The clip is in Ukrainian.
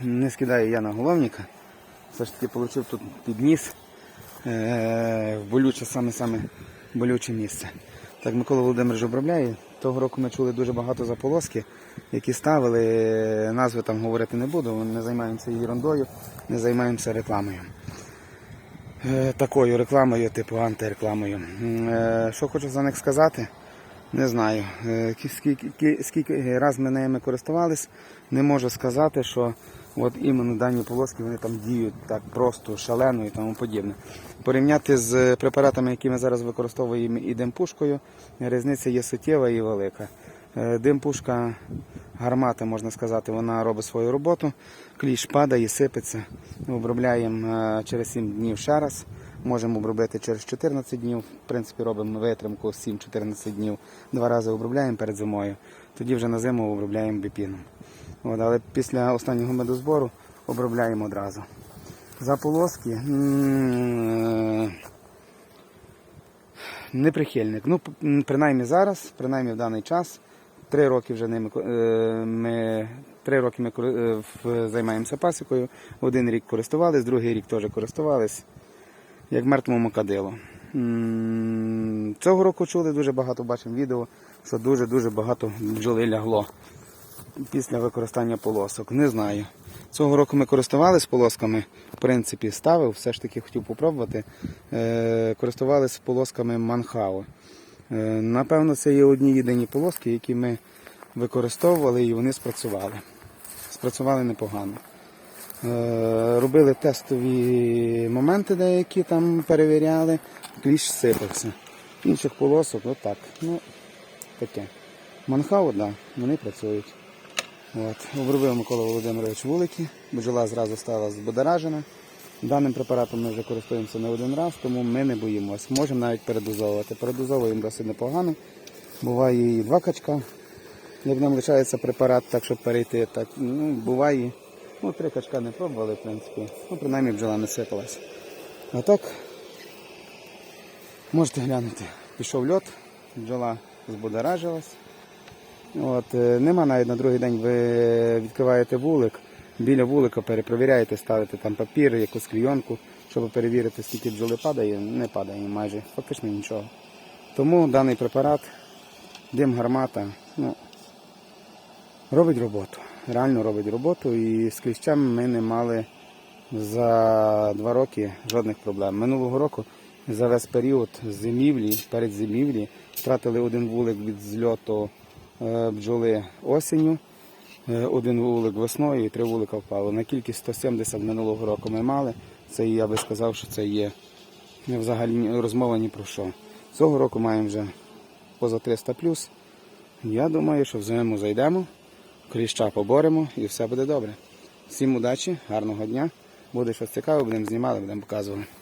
Не, скидаю я на головника. Все ж таки отримав тут підніс е, в болюче, саме-саме болюче місце. Так Микола Володимирович обробляє. Того року ми чули дуже багато заполоски, які ставили. Назви там говорити не буду, не займаємося ерундою, не займаємося рекламою. Е, такою рекламою, типу антирекламою. Е, Що хочу за них сказати, не знаю. Е, Скільки, кі- скільки раз ми ними користувались, не можу сказати, що от іменно дані полоски вони там діють так просто, шалено і тому подібне. Порівняти з препаратами, які ми зараз використовуємо і демпушкою, різниця є суттєва і велика. Е, Димпушка гармата, можна сказати, вона робить свою роботу. Кліщ падає, сипеться. Обробляємо е, через 7 днів ще раз. Можемо обробити через 14 днів. В принципі, робимо витримку 7-14 днів. Два рази обробляємо перед зимою. Тоді вже на зиму обробляємо біпіном. От, але після останнього медозбору обробляємо одразу. За полоски. м, е, не. Ну, принаймні зараз, принаймні в даний час. Три роки вже ними е, ми три роки ми е, займаємося пасікою. Один рік користувались, другий рік теж користувались, як мертвому кадилу. Цього року чули дуже багато, бачимо відео, що дуже-дуже багато бджоли лягло після використання полосок. Не знаю. Цього року ми користувалися полосками, в принципі, ставив, все ж таки хотів попробувати. Е, користувалися полосками Манхау. Е, напевно, це є одні єдині полоски, які ми використовували і вони спрацювали. Спрацювали непогано. Робили тестові моменти деякі там перевіряли, кліщ сипався. Інших полосок, отак. Ну, таке. Манхау, да, вони працюють. От. Обробив Микола Володимирович вулики, бджола зразу стала збудоражена. Даним препаратом ми вже користуємося не один раз, тому ми не боїмося. Можемо навіть передозовувати. Передозовуємо досить непогано. Буває і два качка. Як нам лишається препарат, так щоб перейти, так ну, буває. Ну, три качка не пробували, в принципі. Ну, принаймні бджола не сипалась. А так, можете глянути. Пішов льот, бджола збудоражилась. От, е, нема навіть на другий день ви відкриваєте вулик, біля вулика перепровіряєте, ставите там папір, якусь клійонку, щоб перевірити, скільки бджоли падає, не падає майже, фактично нічого. Тому даний препарат, дим гармата, ну, робить роботу. Реально робить роботу і з кліщами ми не мали за два роки жодних проблем. Минулого року за весь період зимівлі, перед зимівлі, втратили один вулик від зльоту е, бджоли осінню, е, один вулик весною і три вулика впало. На кількість 170 минулого року ми мали. Це я би сказав, що це є взагалі розмова ні про що. Цього року маємо вже поза 300 плюс. Я думаю, що в зиму зайдемо, кліща поборемо і все буде добре. Всім удачі, гарного дня. Буде щось цікаве, будемо знімати, будемо показувати.